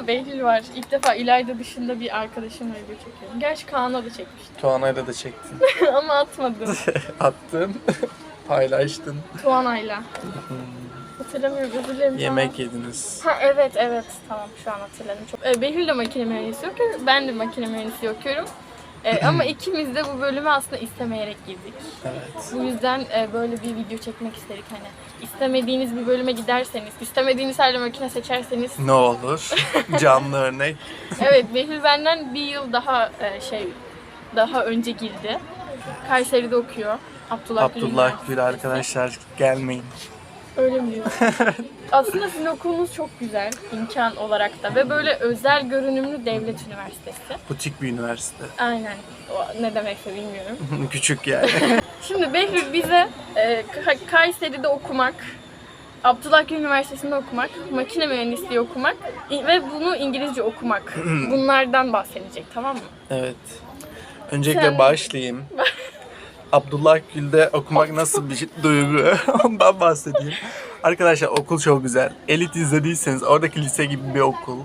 da Behlül var. İlk defa İlayda dışında bir arkadaşımla video çekiyorum. Gerçi Kaan'a da çekmiştim. Tuana'yla da çektin. Ama atmadım. Attın. Paylaştın. Tuana'yla. Hatırlamıyorum özür dilerim. Yemek yediniz. Ha evet evet tamam şu an hatırladım. Çok... Ee, Behlül de makine mühendisi okuyor. Ben de makine mühendisi okuyorum. Ee, ama ikimiz de bu bölüme aslında istemeyerek girdik. Evet. Bu yüzden e, böyle bir video çekmek istedik hani. istemediğiniz bir bölüme giderseniz, istemediğiniz her makine seçerseniz. Ne olur. Canlı örnek. evet Behlül benden bir yıl daha e, şey daha önce girdi. Kayseri'de okuyor. Abdullah, Abdullah. Gül arkadaşlar gelmeyin. Öyle mi diyorsun? Aslında sizin okulunuz çok güzel imkan olarak da ve böyle özel görünümlü devlet üniversitesi. Butik bir üniversite. Aynen. O ne demekse bilmiyorum. Küçük yani. Şimdi Behlül bize e, Ka- Kayseri'de okumak, Abdullah Gül Üniversitesi'nde okumak, makine mühendisliği okumak ve bunu İngilizce okumak. Bunlardan bahsedecek tamam mı? evet. Öncelikle Sen- başlayayım. Abdullah Gül'de okumak nasıl bir duygu? Ondan bahsedeyim. Arkadaşlar okul çok güzel. Elit izlediyseniz oradaki lise gibi bir okul.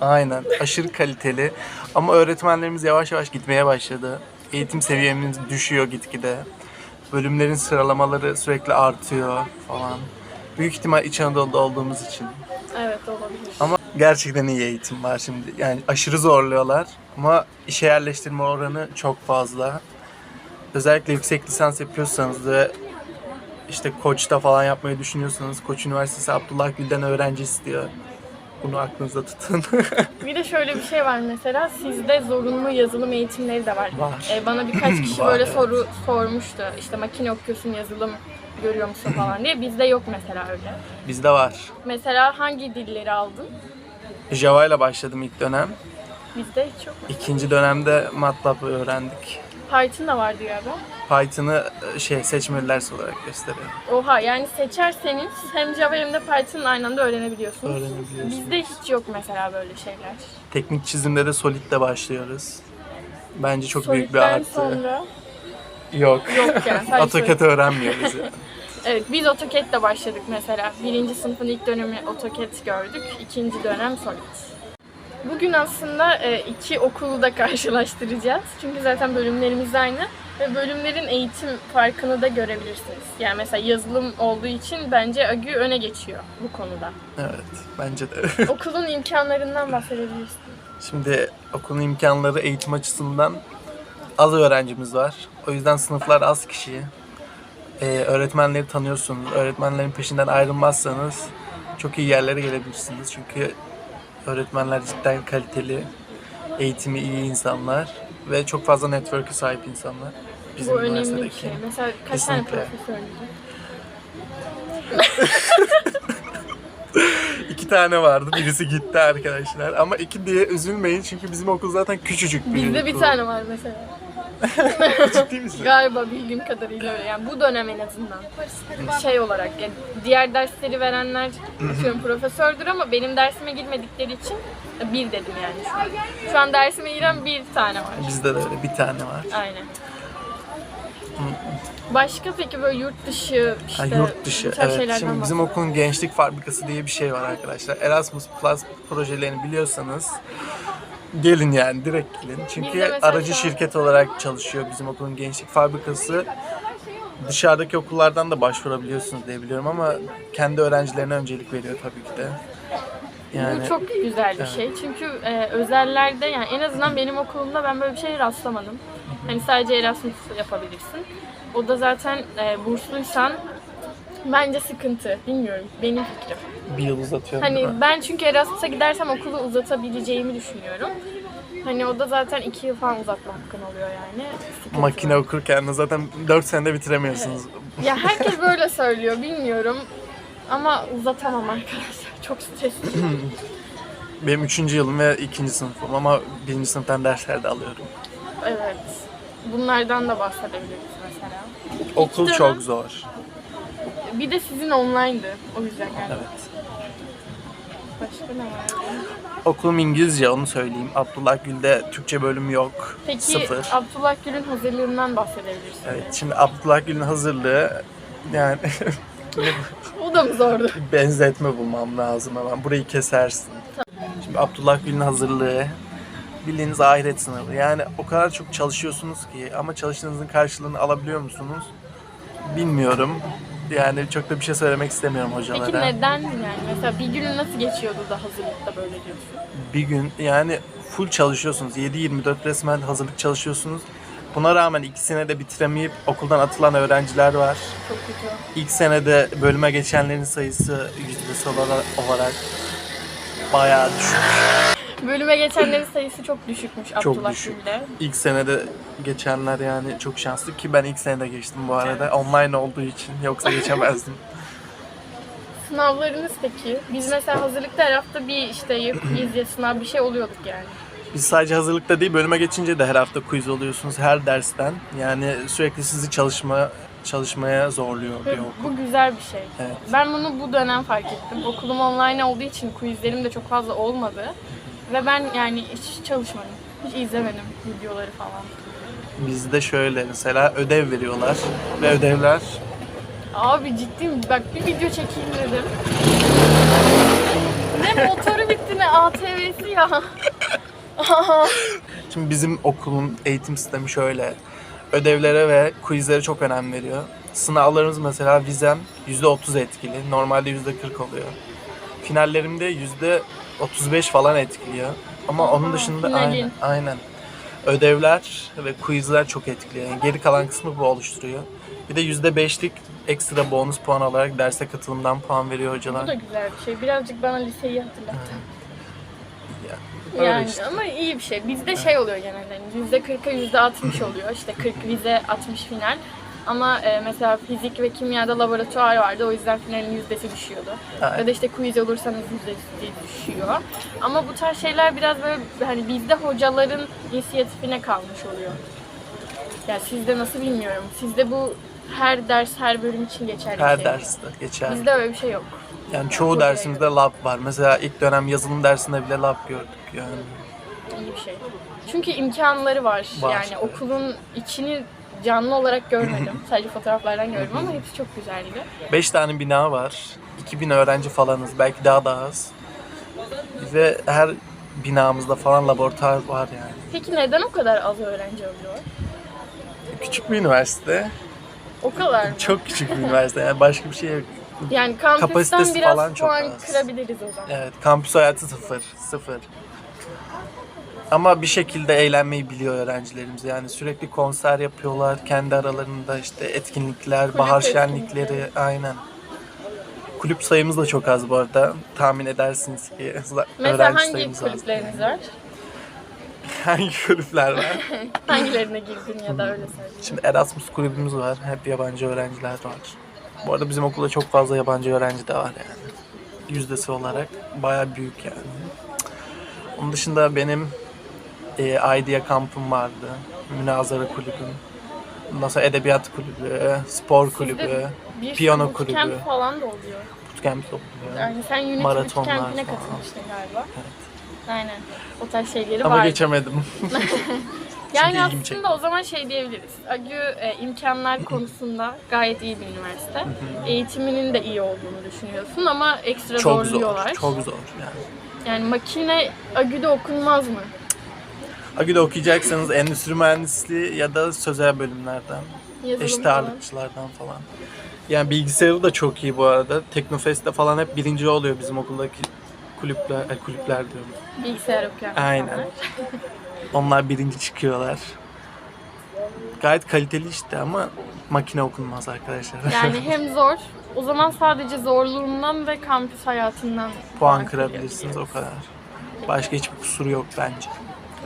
Aynen. Aşırı kaliteli. Ama öğretmenlerimiz yavaş yavaş gitmeye başladı. Eğitim seviyemiz düşüyor gitgide. Bölümlerin sıralamaları sürekli artıyor falan. Büyük ihtimal İç Anadolu'da olduğumuz için. Evet olabilir. Ama gerçekten iyi eğitim var şimdi. Yani aşırı zorluyorlar ama işe yerleştirme oranı çok fazla. Özellikle yüksek lisans yapıyorsanız ve işte Koç'ta falan yapmayı düşünüyorsanız Koç Üniversitesi Abdullah Gül'den öğrenci istiyor. Bunu aklınızda tutun. Bir de şöyle bir şey var mesela sizde zorunlu yazılım eğitimleri de var. Var. E, bana birkaç kişi Var, böyle evet. soru sormuştu. İşte makine okuyorsun yazılım görüyor musun falan diye. Bizde yok mesela öyle. Bizde var. Mesela hangi dilleri aldın? Java ile başladım ilk dönem. Bizde hiç yok. İkinci dönemde MATLAB öğrendik. Python da vardı galiba. Python'ı e, şey seçmeli ders olarak gösteriyor. Oha yani seçerseniz hem Java hem de Python aynı anda öğrenebiliyorsunuz. Öğrenebiliyorsunuz. Bizde hiç yok mesela böyle şeyler. Teknik çizimde de Solid'le başlıyoruz. Bence çok büyük bir Solid'den artı. sonra Yok. yok yani. sadece AutoCAD öğrenmiyoruz yani. Evet biz AutoCAD'le başladık mesela. Birinci sınıfın ilk dönemi AutoCAD gördük. ikinci dönem Solid. Bugün aslında e, iki okulu da karşılaştıracağız. Çünkü zaten bölümlerimiz aynı. Ve bölümlerin eğitim farkını da görebilirsiniz. Yani mesela yazılım olduğu için bence AGÜ öne geçiyor bu konuda. Evet, bence de. Okulun imkanlarından bahsedebilirsin. Şimdi okulun imkanları eğitim açısından az öğrencimiz var. O yüzden sınıflar az kişi. Ee, öğretmenleri tanıyorsunuz. Öğretmenlerin peşinden ayrılmazsanız çok iyi yerlere gelebilirsiniz. Çünkü öğretmenler cidden kaliteli, eğitimi iyi insanlar ve çok fazla network'e sahip insanlar. Bizim bu önemli bir üniversitedeki. şey. Mesela kaç Kesinlikle. tane profesörlüğü? İki tane vardı. Birisi gitti arkadaşlar. Ama iki diye üzülmeyin çünkü bizim okul zaten küçücük bir Bizde bir okul. tane var mesela. Ciddi misin? Galiba bildiğim kadarıyla öyle. Yani bu dönem en azından. Şey olarak yani diğer dersleri verenler atıyorum profesördür ama benim dersime girmedikleri için bir dedim yani şu an. Şu an dersime giren bir tane var. Bizde de öyle bir tane var. Aynen. Başka peki böyle yurt dışı işte Ha, yurt dışı. Evet. Şimdi bizim okulun gençlik fabrikası diye bir şey var arkadaşlar. Erasmus Plus projelerini biliyorsanız gelin yani direkt gelin. Çünkü aracı şirket olarak çalışıyor bizim okulun gençlik fabrikası. Dışarıdaki okullardan da başvurabiliyorsunuz diye biliyorum ama kendi öğrencilerine öncelik veriyor tabii ki de. Yani Bu çok güzel bir şey. Çünkü e, özellerde yani en azından benim okulumda ben böyle bir şey rastlamadım. Hani sadece Erasmus yapabilirsin. O da zaten e, bursluysan bence sıkıntı. Bilmiyorum. Benim fikrim. bir yıl uzatıyor değil mi? Hani ben çünkü Erasmus'a gidersem okulu uzatabileceğimi düşünüyorum. Hani o da zaten iki yıl falan uzatma hakkın oluyor yani. Sıkıntı. Makine okurken de zaten 4 senede bitiremiyorsunuz. Ya herkes böyle söylüyor bilmiyorum. Ama uzatamam arkadaşlar. Çok stresli. Benim 3. yılım ve 2. sınıfım ama 1. sınıftan dersler de alıyorum. evet. Bunlardan da bahsedebiliriz. Okul dönem- çok zor. Bir de sizin online'dı. O yüzden yani. Evet. Başka ne var? Okulum İngilizce onu söyleyeyim. Abdullah Gül'de Türkçe bölüm yok. Peki Sıfır. Abdullah Gül'ün hazırlığından bahsedebilirsiniz. Evet, şimdi Abdullah Gül'ün hazırlığı yani O da mı zordu? benzetme bulmam lazım hemen. Burayı kesersin. Şimdi Abdullah Gül'ün hazırlığı bildiğiniz ahiret sınavı. Yani o kadar çok çalışıyorsunuz ki ama çalıştığınızın karşılığını alabiliyor musunuz? Bilmiyorum. Yani çok da bir şey söylemek istemiyorum hocalara. Peki neden yani? Mesela bir günün nasıl geçiyordu da hazırlıkta böyle diyorsun? Bir gün yani full çalışıyorsunuz. 7-24 resmen hazırlık çalışıyorsunuz. Buna rağmen ikisine de bitiremeyip okuldan atılan öğrenciler var. Çok kötü. İlk senede bölüme geçenlerin sayısı yüzdesi olarak, olarak bayağı düşük. Bölüme geçenlerin sayısı çok düşükmüş Çok Abdullah düşük. Gül'de. İlk senede geçenler yani çok şanslı ki ben ilk senede geçtim bu arada. Online olduğu için yoksa geçemezdim. Sınavlarınız peki? Biz mesela hazırlıkta her hafta bir işte ya quiz ya sınav bir şey oluyorduk yani. Biz sadece hazırlıkta değil bölüme geçince de her hafta quiz oluyorsunuz her dersten. Yani sürekli sizi çalışma çalışmaya zorluyor bir Ve okul. bu güzel bir şey. Evet. Ben bunu bu dönem fark ettim. Okulum online olduğu için quizlerim de çok fazla olmadı. Ve ben yani hiç çalışmadım. Hiç izlemedim videoları falan. Bizde şöyle mesela ödev veriyorlar ve ödevler Abi ciddi mi? Bak bir video çekeyim dedim. ne motoru bitti ne ATV'si ya. Şimdi bizim okulun eğitim sistemi şöyle. Ödevlere ve quizlere çok önem veriyor. Sınavlarımız mesela vizem %30 etkili. Normalde %40 oluyor. Finallerimde %35 falan etkiliyor. Ama onun dışında aynen, aynen. Ödevler ve quizler çok etkili. Yani geri kalan kısmı bu oluşturuyor. Bir de %5'lik ekstra bonus puan alarak derse katılımdan puan veriyor Bu hocalar. da güzel bir şey. Birazcık bana liseyi hatırlattı. Öyle Yani işte. ama iyi bir şey. Bizde şey oluyor genelde. hani Yüzde 40'a yüzde 60 oluyor. İşte 40 vize, 60 final. Ama e, mesela fizik ve kimyada laboratuvar vardı. O yüzden finalin yüzdesi düşüyordu. Evet. Ya da işte quiz olursanız yüzdesi düşüyor. Ama bu tarz şeyler biraz böyle hani bizde hocaların inisiyatifine kalmış oluyor. Ya sizde nasıl bilmiyorum. Sizde bu her ders, her bölüm için geçerli Her şey. derste geçer. Bizde öyle bir şey yok. Yani çoğu Çok dersimizde lab var. Mesela ilk dönem yazılım dersinde bile lab gördük yani. İyi bir şey. Çünkü imkanları var. Var, yani evet. okulun içini canlı olarak görmedim. Sadece fotoğraflardan gördüm ama hepsi çok güzeldi. 5 tane bina var. 2000 öğrenci falanız. Belki daha da az. Ve her binamızda falan laboratuvar var yani. Peki neden o kadar az öğrenci alıyor? Küçük bir üniversite. O kadar mı? Çok küçük bir üniversite. Yani başka bir şey yok. Yani kampüsten Kapasitesi biraz falan çok puan az. kırabiliriz o zaman. Evet, kampüs hayatı sıfır. Sıfır. Ama bir şekilde eğlenmeyi biliyor öğrencilerimiz. Yani sürekli konser yapıyorlar. Kendi aralarında işte etkinlikler, Kulüp bahar etkinlikleri. şenlikleri. Aynen. Kulüp sayımız da çok az bu arada. Tahmin edersiniz ki Mesela öğrenci hangi sayımız az. kulüpleriniz var? Hangi kulüpler var? Hangilerine girdin ya da öyle söyleyeyim. Şimdi Erasmus kulübümüz var. Hep yabancı öğrenciler var. Bu arada bizim okulda çok fazla yabancı öğrenci de var yani. Yüzdesi olarak bayağı büyük yani. Onun dışında benim e, IDEA kampım vardı. Münazara kulübüm. Ondan sonra edebiyat kulübü, spor kulübü, Bir Piyano kulübü. bootcamp falan da oluyor. bootcamp oluyor. Yani sen Unity Maratonlar Bootcamp'ine falan. katılmıştın galiba. Aynen. O tarz şeyleri Ama var. geçemedim. Yani aslında çekti. o zaman şey diyebiliriz. AGÜ e, imkanlar konusunda gayet iyi bir üniversite. Eğitiminin de iyi olduğunu düşünüyorsun ama ekstra çok zorluyorlar. zor, çok zor yani. Yani makine AGÜ'de okunmaz mı? Agü'de okuyacaksanız endüstri mühendisliği ya da sözel bölümlerden. Yazılım Eşit falan. ağırlıkçılardan falan. Yani bilgisayarı da çok iyi bu arada. Teknofest'te falan hep birinci oluyor bizim okuldaki kulüpler, kulüpler diyorum. Bilgisayar okuyan Aynen. insanlar. Onlar birinci çıkıyorlar. Gayet kaliteli işte ama makine okunmaz arkadaşlar. Yani hem zor, o zaman sadece zorluğundan ve kampüs hayatından Puan kırabilirsiniz o kadar. Başka hiçbir kusuru yok bence.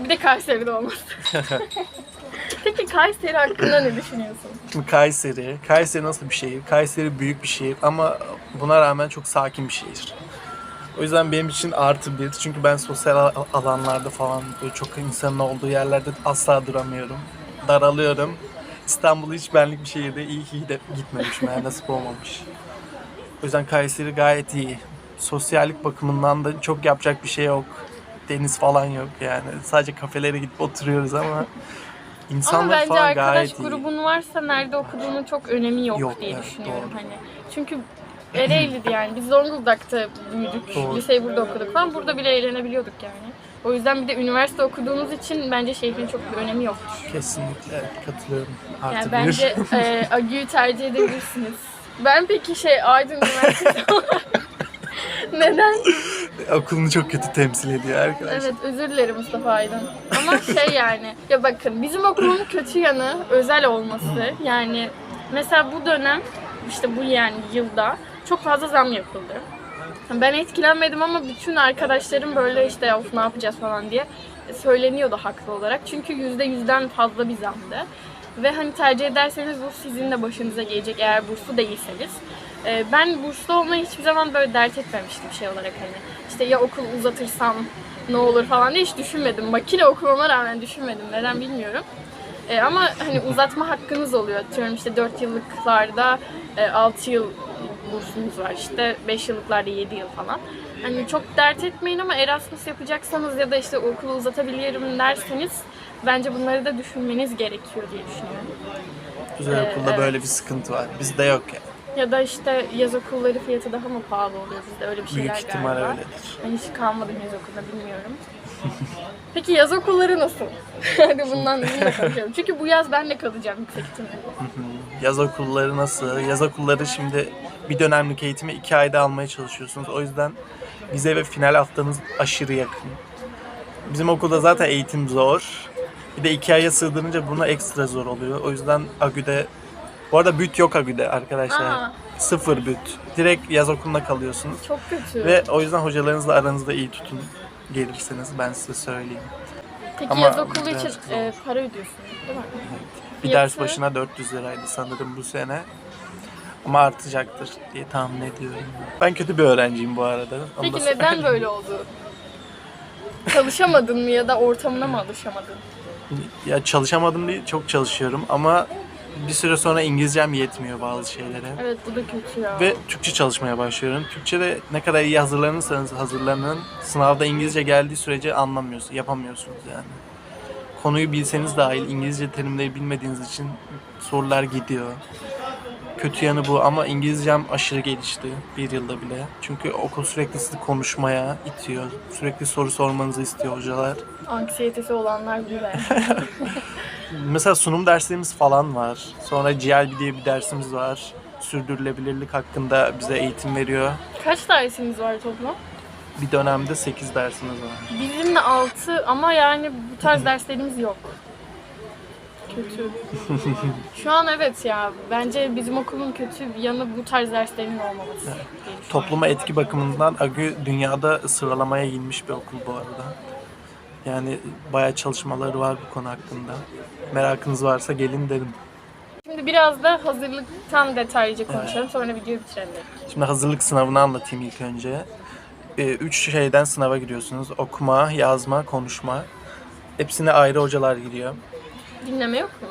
Bir de Kayseri'de olması. Peki Kayseri hakkında ne düşünüyorsun? Şimdi Kayseri, Kayseri nasıl bir şehir? Kayseri büyük bir şehir ama buna rağmen çok sakin bir şehir. O yüzden benim için artı bir. Çünkü ben sosyal al- alanlarda falan böyle çok insanın olduğu yerlerde asla duramıyorum. Daralıyorum. İstanbul hiç benlik bir şehirde iyi ki de gitmemişim yani nasip olmamış. O yüzden Kayseri gayet iyi. Sosyallik bakımından da çok yapacak bir şey yok. Deniz falan yok yani. Sadece kafelere gidip oturuyoruz ama insanlar Ama bence falan arkadaş gayet iyi. grubun varsa nerede okuduğunun çok önemi yok, Yok, diye evet, düşünüyorum doğru. hani. Çünkü Ereğli'di yani. Biz Zonguldak'ta büyüdük. Doğru. Liseyi burada okuduk falan. Burada bile eğlenebiliyorduk yani. O yüzden bir de üniversite okuduğumuz için bence şehrin çok bir önemi yoktur. Kesinlikle evet, katılıyorum. Artı Yani bence e, Agü'yü tercih edebilirsiniz. Ben peki şey Aydın Üniversitesi neden? Okulunu çok kötü temsil ediyor arkadaşlar. Evet özür dilerim Mustafa Aydın. Ama şey yani ya bakın bizim okulun kötü yanı özel olması. Yani mesela bu dönem işte bu yani yılda çok fazla zam yapıldı. Ben etkilenmedim ama bütün arkadaşlarım böyle işte of ne yapacağız falan diye söyleniyordu haklı olarak. Çünkü yüzde yüzden fazla bir zamdı. Ve hani tercih ederseniz bu sizin de başınıza gelecek eğer burslu değilseniz. Ee, Ben burslu olmayı hiçbir zaman böyle dert etmemiştim şey olarak hani. İşte ya okul uzatırsam ne olur falan diye hiç düşünmedim. Makine okumama rağmen düşünmedim. Neden bilmiyorum. Ee, ama hani uzatma hakkınız oluyor. Atıyorum işte 4 yıllıklarda 6 yıl bursunuz var işte 5 yıllıklarda 7 yıl falan. Hani çok dert etmeyin ama Erasmus yapacaksanız ya da işte okulu uzatabilirim derseniz bence bunları da düşünmeniz gerekiyor diye düşünüyorum. Güzel Ee, okulda evet. böyle bir sıkıntı var. Bizde yok yani. Ya da işte yaz okulları fiyatı daha mı pahalı oluyor bizde öyle bir şeyler Büyük ihtimal galiba. öyledir. Ben hiç kalmadım yaz okulunda bilmiyorum. Peki yaz okulları nasıl? Hadi bundan bununla konuşalım. Çünkü bu yaz ben de kalacağım yüksek ihtimalle. Yaz okulları nasıl? Yaz okulları şimdi bir dönemlik eğitimi iki ayda almaya çalışıyorsunuz. O yüzden vize ve final haftanız aşırı yakın. Bizim okulda zaten eğitim zor. Bir de iki aya sığdırınca buna ekstra zor oluyor. O yüzden Agü'de... Bu arada büt yok Agü'de arkadaşlar. Aa. Sıfır büt. Direkt yaz okuluna kalıyorsunuz. Çok kötü. Ve o yüzden hocalarınızla aranızda iyi tutun. Gelirseniz ben size söyleyeyim. Peki ama yaz okulu için e, para ödüyorsun değil mi? Bir Fiyatı- ders başına 400 liraydı sanırım bu sene. Ama artacaktır diye tahmin ediyorum. Ben kötü bir öğrenciyim bu arada. Onu Peki neden böyle oldu? Çalışamadın mı ya da ortamına mı alışamadın? Ya çalışamadım değil, çok çalışıyorum ama bir süre sonra İngilizcem yetmiyor bazı şeylere. Evet bu da kötü ya. Ve Türkçe çalışmaya başlıyorum. Türkçe'de ne kadar iyi hazırlanırsanız hazırlanın, sınavda İngilizce geldiği sürece anlamıyorsunuz, yapamıyorsunuz yani. Konuyu bilseniz dahil İngilizce terimleri bilmediğiniz için sorular gidiyor. Kötü yanı bu ama İngilizcem aşırı gelişti bir yılda bile. Çünkü okul sürekli sizi konuşmaya itiyor. Sürekli soru sormanızı istiyor hocalar. Anksiyetesi olanlar bilir. Mesela sunum derslerimiz falan var. Sonra GLB diye bir dersimiz var. Sürdürülebilirlik hakkında bize eğitim veriyor. Kaç dersiniz var toplam? Bir dönemde 8 dersimiz var. Bizim de 6 ama yani bu tarz derslerimiz yok. Kötü. Şu an evet ya. Bence bizim okulun kötü bir yanı bu tarz derslerin olmaması. diye düşünüyorum. Topluma etki bakımından AGÜ dünyada sıralamaya inmiş bir okul bu arada. Yani bayağı çalışmaları var bu konu hakkında. Merakınız varsa gelin derim. Şimdi biraz da hazırlıktan detaylıca konuşalım. Sonra videoyu bitirelim. Şimdi hazırlık sınavını anlatayım ilk önce. Ee, Üç şeyden sınava giriyorsunuz. Okuma, yazma, konuşma. Hepsine ayrı hocalar giriyor. Dinleme yok mu?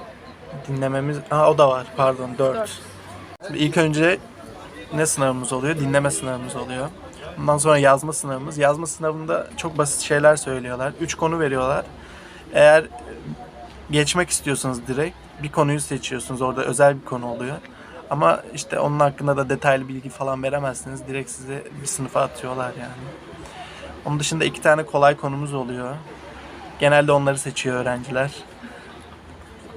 Dinlememiz... Aa o da var pardon dört. Dört. Şimdi ilk önce ne sınavımız oluyor? Dinleme sınavımız oluyor. Ondan sonra yazma sınavımız. Yazma sınavında çok basit şeyler söylüyorlar. Üç konu veriyorlar. Eğer geçmek istiyorsanız direkt bir konuyu seçiyorsunuz. Orada özel bir konu oluyor. Ama işte onun hakkında da detaylı bilgi falan veremezsiniz. Direkt sizi bir sınıfa atıyorlar yani. Onun dışında iki tane kolay konumuz oluyor. Genelde onları seçiyor öğrenciler.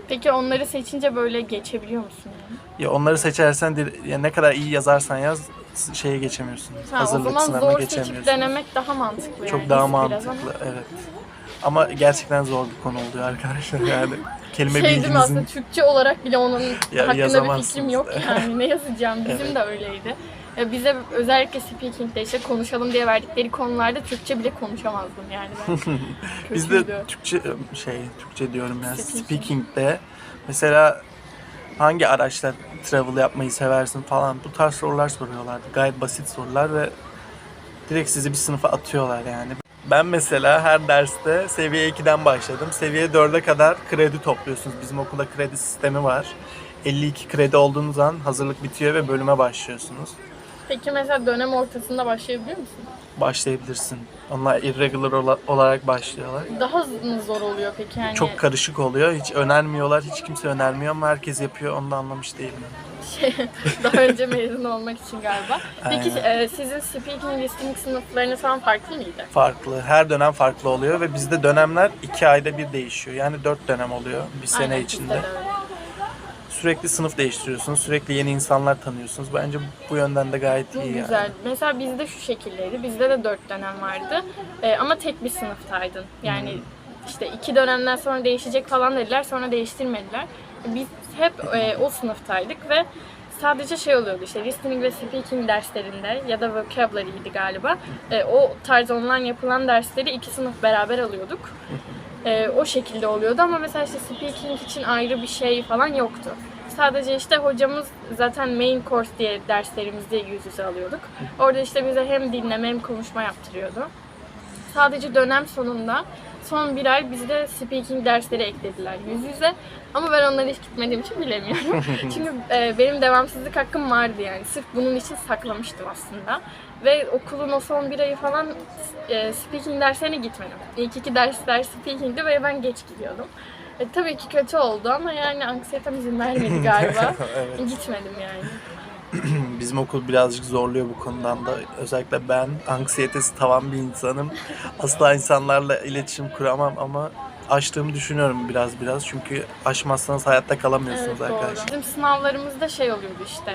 Peki onları seçince böyle geçebiliyor musun? Yani? Ya onları seçersen ya ne kadar iyi yazarsan yaz şeye geçemiyorsun. Ha, o Hazırlık zaman sınavına zor seçip geçemiyorsun. denemek daha mantıklı Çok yani. daha mantıklı evet. Ama gerçekten zor bir konu oluyor arkadaşlar yani. Kelime Şey mi aslında bilginizin Türkçe olarak bile onun Ya, hakkında bir fikrim yok yani ne yazacağım bizim de öyleydi. Bize özellikle speaking'de işte konuşalım diye verdikleri konularda Türkçe bile konuşamazdım yani ben. biz de Türkçe şey Türkçe diyorum ya Speaking. speaking'de mesela hangi araçla travel yapmayı seversin falan bu tarz sorular soruyorlardı. Gayet basit sorular ve direkt sizi bir sınıfa atıyorlar yani. Ben mesela her derste seviye 2'den başladım. Seviye 4'e kadar kredi topluyorsunuz. Bizim okulda kredi sistemi var. 52 kredi olduğunuz an hazırlık bitiyor ve bölüme başlıyorsunuz. Peki mesela dönem ortasında başlayabiliyor musun? Başlayabilirsin. Onlar irregular ola- olarak başlıyorlar. Daha mı zor oluyor peki yani? Çok karışık oluyor. Hiç önermiyorlar. Hiç kimse önermiyor ama herkes yapıyor. Onu da anlamış değilim. şey, daha önce mezun olmak için galiba. Peki e, sizin speaking listening sınıflarınız falan farklı mıydı? Farklı. Her dönem farklı oluyor ve bizde dönemler iki ayda bir değişiyor. Yani dört dönem oluyor bir sene Aynen, içinde. de öyle. Sürekli sınıf değiştiriyorsunuz. Sürekli yeni insanlar tanıyorsunuz. Bence bu yönden de gayet iyi yani. güzel. Mesela bizde şu şekildeydi. Bizde de dört dönem vardı. Ee, ama tek bir sınıftaydın. Yani işte iki dönemden sonra değişecek falan dediler. Sonra değiştirmediler. Biz hep e, o sınıftaydık ve sadece şey oluyordu işte listening ve speaking derslerinde ya da vocabulary'ydi galiba. E, o tarz online yapılan dersleri iki sınıf beraber alıyorduk. E, o şekilde oluyordu ama mesela işte speaking için ayrı bir şey falan yoktu. Sadece işte hocamız zaten main course diye derslerimizde yüz yüze alıyorduk. Orada işte bize hem dinleme hem konuşma yaptırıyordu. Sadece dönem sonunda son bir ay bizde speaking dersleri eklediler yüz yüze. Ama ben onlara hiç gitmediğim için bilemiyorum. Çünkü e, benim devamsızlık hakkım vardı yani. Sırf bunun için saklamıştım aslında. Ve okulun o son bir ayı falan e, speaking derslerine gitmedim. İlk iki dersler speaking'di ve ben geç gidiyordum. E, tabii ki kötü oldu ama yani anksiyetem izin vermedi galiba. Evet. Gitmedim yani. Bizim okul birazcık zorluyor bu konudan da. Özellikle ben anksiyetesi tavan bir insanım. Asla insanlarla iletişim kuramam ama aştığımı düşünüyorum biraz biraz. Çünkü aşmazsanız hayatta kalamıyorsunuz Evet, doğru. arkadaşlar. Bizim sınavlarımızda şey oluyordu işte.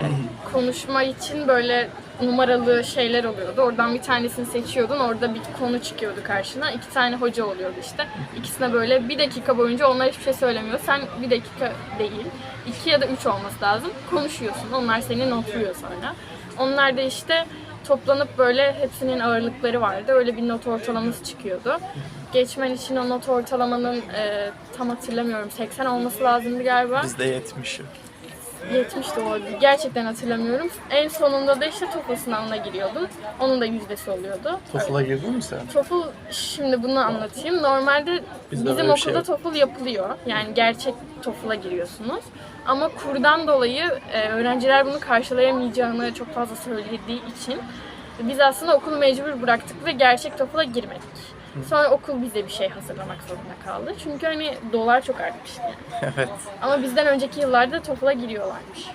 konuşma için böyle numaralı şeyler oluyordu. Oradan bir tanesini seçiyordun. Orada bir konu çıkıyordu karşına. İki tane hoca oluyordu işte. İkisine böyle bir dakika boyunca onlar hiçbir şey söylemiyor. Sen bir dakika değil. iki ya da üç olması lazım. Konuşuyorsun. Onlar seni notluyor sonra. Onlar da işte toplanıp böyle hepsinin ağırlıkları vardı. Öyle bir not ortalaması çıkıyordu. Geçmen için o not ortalamanın e, tam hatırlamıyorum 80 olması lazımdı galiba. Bizde 70. 70 de olabilir. Gerçekten hatırlamıyorum. En sonunda da işte TOEFL sınavına giriyordun. Onun da yüzdesi oluyordu. TOEFL'a girdin mi sen? TOEFL şimdi bunu anlatayım. Normalde Bizde bizim öyle bir şey okulda. TOEFL yapılıyor. Yani gerçek TOEFL'a giriyorsunuz. Ama kurdan dolayı e, öğrenciler bunu karşılayamayacağını çok fazla söylediği için biz aslında okulu mecbur bıraktık ve gerçek TOEFL'a girmedik. Sonra okul bize bir şey hazırlamak zorunda kaldı. Çünkü hani dolar çok artmıştı yani. evet. Ama bizden önceki yıllarda TOEFL'a giriyorlarmış.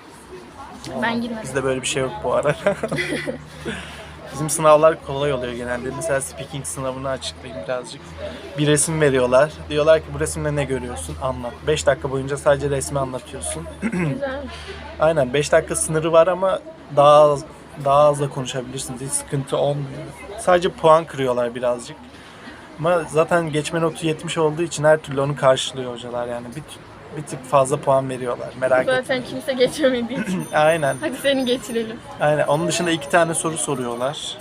Ben girmedim. Bizde böyle bir şey yok bu arada. Bizim sınavlar kolay oluyor genelde. Mesela speaking sınavını açıklayayım birazcık. Bir resim veriyorlar. Diyorlar ki bu resimde ne görüyorsun? Anlat. 5 dakika boyunca sadece resmi anlatıyorsun. Güzel. Aynen 5 dakika sınırı var ama daha az, daha az da konuşabilirsiniz. Hiç sıkıntı olmuyor. Sadece puan kırıyorlar birazcık. Ama zaten geçme notu 70 olduğu için her türlü onu karşılıyor hocalar yani. Bir, bir tık fazla puan veriyorlar. Merak etmeyin. Zaten kimse geçemediği için. Aynen. Hadi seni geçirelim. Aynen. Onun dışında iki tane soru soruyorlar.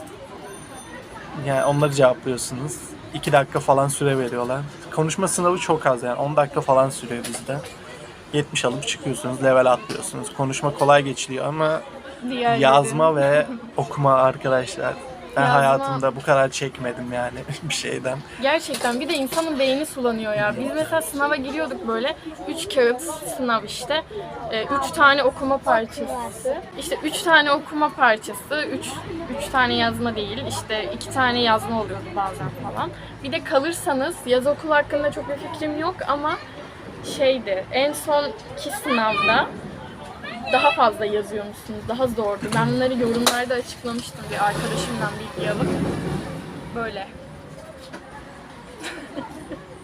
Yani onları cevaplıyorsunuz. İki dakika falan süre veriyorlar. Konuşma sınavı çok az yani. 10 dakika falan sürüyor bizde. 70 alıp çıkıyorsunuz, level atlıyorsunuz. Konuşma kolay geçiliyor ama Diğer yazma ve okuma arkadaşlar. Ben Yazma- hayatımda bu kadar çekmedim yani bir şeyden. Gerçekten bir de insanın beyni sulanıyor ya. Biz mesela sınava giriyorduk böyle. Üç kağıt sınav işte. 3 tane okuma parçası. İşte 3 tane okuma parçası. 3 üç tane yazma değil. İşte 2 tane yazma oluyordu bazen falan. Bir de kalırsanız yaz okulu hakkında çok bir fikrim yok ama şeydi en son iki sınavda daha fazla yazıyormuşsunuz. Daha zordu. Ben bunları yorumlarda açıklamıştım bir arkadaşımdan bilgi alıp. Böyle.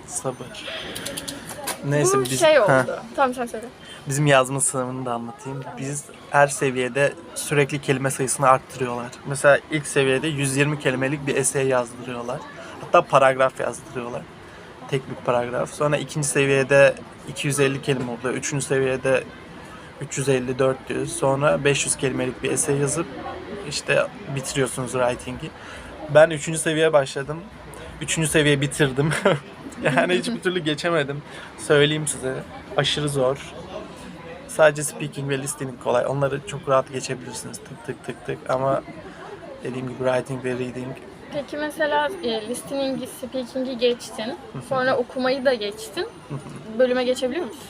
Sabır. Neyse Bu biz şey oldu. Tamam sen söyle. Bizim yazma sınavını da anlatayım. Biz her seviyede sürekli kelime sayısını arttırıyorlar. Mesela ilk seviyede 120 kelimelik bir essay yazdırıyorlar. Hatta paragraf yazdırıyorlar. Tek bir paragraf. Sonra ikinci seviyede 250 kelime oluyor. Üçüncü seviyede 350-400. Sonra 500 kelimelik bir essay yazıp işte bitiriyorsunuz writing'i. Ben üçüncü seviyeye başladım. Üçüncü seviye bitirdim. yani hiçbir türlü geçemedim. Söyleyeyim size. Aşırı zor. Sadece speaking ve listening kolay. Onları çok rahat geçebilirsiniz. Tık tık tık tık ama dediğim gibi writing ve reading Peki mesela e, listening'i, speaking'i geçtin. Sonra okumayı da geçtin. Bölüme geçebiliyor musun?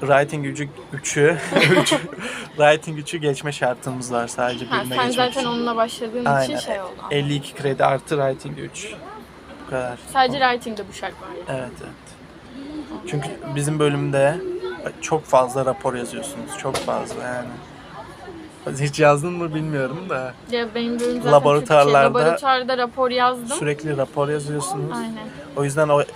Writing 3'ü 3'ü writing 3'ü geçme şartımız var sadece Ha, bölüme sen geçmek zaten için. onunla başladığın Aynen. için şey oldu. 52 kredi artı writing 3. Bu kadar. Sadece writing'de bu şart var yani. Evet evet. Çünkü bizim bölümde çok fazla rapor yazıyorsunuz. Çok fazla yani. Hiç yazdın mı bilmiyorum da. Ya benim bölüm zaten Laboratuvarlarda- Türkçe. Laboratuvarda rapor yazdım. Sürekli rapor yazıyorsunuz. Aynen. O yüzden o e-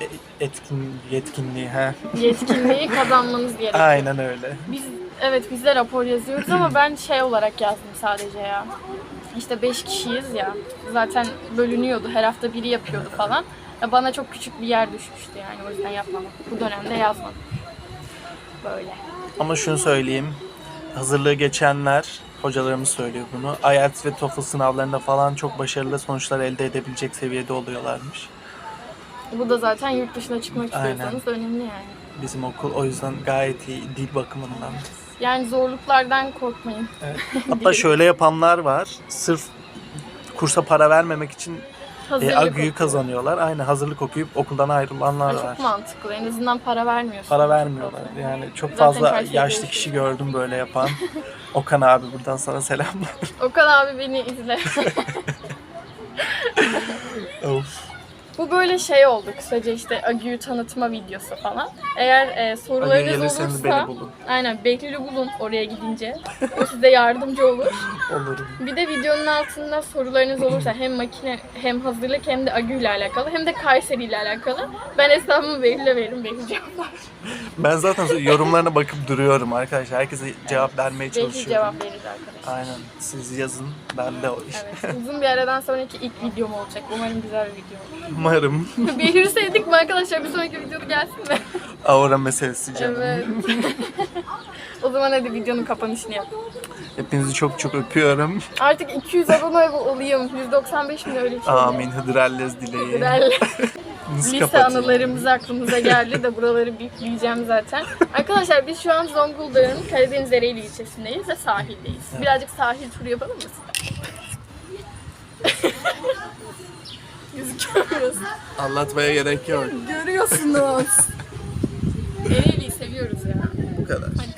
etkin yetkinliği ha. Yetkinliği kazanmanız gerekiyor. Aynen öyle. Biz evet biz de rapor yazıyoruz ama ben şey olarak yazdım sadece ya. İşte 5 kişiyiz ya. Zaten bölünüyordu. Her hafta biri yapıyordu falan. Ya bana çok küçük bir yer düşmüştü yani. O yüzden yapmadım. Bu dönemde yazmadım. Böyle. Ama şunu söyleyeyim. Hazırlığı geçenler, hocalarımız söylüyor bunu. IELTS ve TOEFL sınavlarında falan çok başarılı sonuçlar elde edebilecek seviyede oluyorlarmış. Bu da zaten yurt dışına çıkmak Aynen. istiyorsanız önemli yani. Bizim okul o yüzden gayet iyi dil bakımından. Yani zorluklardan korkmayın. Evet. Hatta şöyle yapanlar var. Sırf kursa para vermemek için e, Hazırlık AGÜ'yü okuyor. kazanıyorlar. Aynı hazırlık okuyup okuldan ayrılanlar Çok var. mantıklı. En azından para vermiyorsun. Para vermiyorlar. Yani çok Zaten fazla yaşlı kişi gördüm böyle yapan. Okan abi buradan sana selamlar. Okan abi beni izle. of. Bu böyle şey oldu kısaca işte Agü'yü tanıtma videosu falan. Eğer e, sorularınız gelirseniz olursa beni bulun. aynen Behlül'ü bulun oraya gidince. O size yardımcı olur. Olurum. Bir de videonun altında sorularınız olursa hem makine hem hazırlık hem de Agü ile alakalı hem de Kayseri ile alakalı. Ben hesabımı Behlül'e veririm. Behlül cevaplar. Ben zaten yorumlarına bakıp duruyorum arkadaşlar. Herkese cevap vermeye Behlül çalışıyorum. cevap verir arkadaşlar. Aynen. Siz yazın. Ben de o iş. Evet. Uzun bir aradan sonraki ilk videom olacak. Umarım güzel bir video olur. Umarım. Behlül'ü sevdik mi arkadaşlar? Bir sonraki videoda gelsin mi? Aura meselesi canım. Evet. o zaman hadi videonun kapanışını yap. Hepinizi çok çok öpüyorum. Artık 200 abone olayım. 195 mi öyle bir şey. Amin. Hıdrellez dileği. Nasıl Lise kapatayım? anılarımız aklımıza geldi de buraları bipleyeceğim zaten. Arkadaşlar biz şu an Zonguldak'ın Karadeniz Ereğli ilçesindeyiz ve sahildeyiz. Birazcık sahil turu yapalım mı size? Gözüküyoruz. Anlatmaya gerek yok. Görüyorsunuz. Ereğli'yi seviyoruz ya. Bu kadar. Hani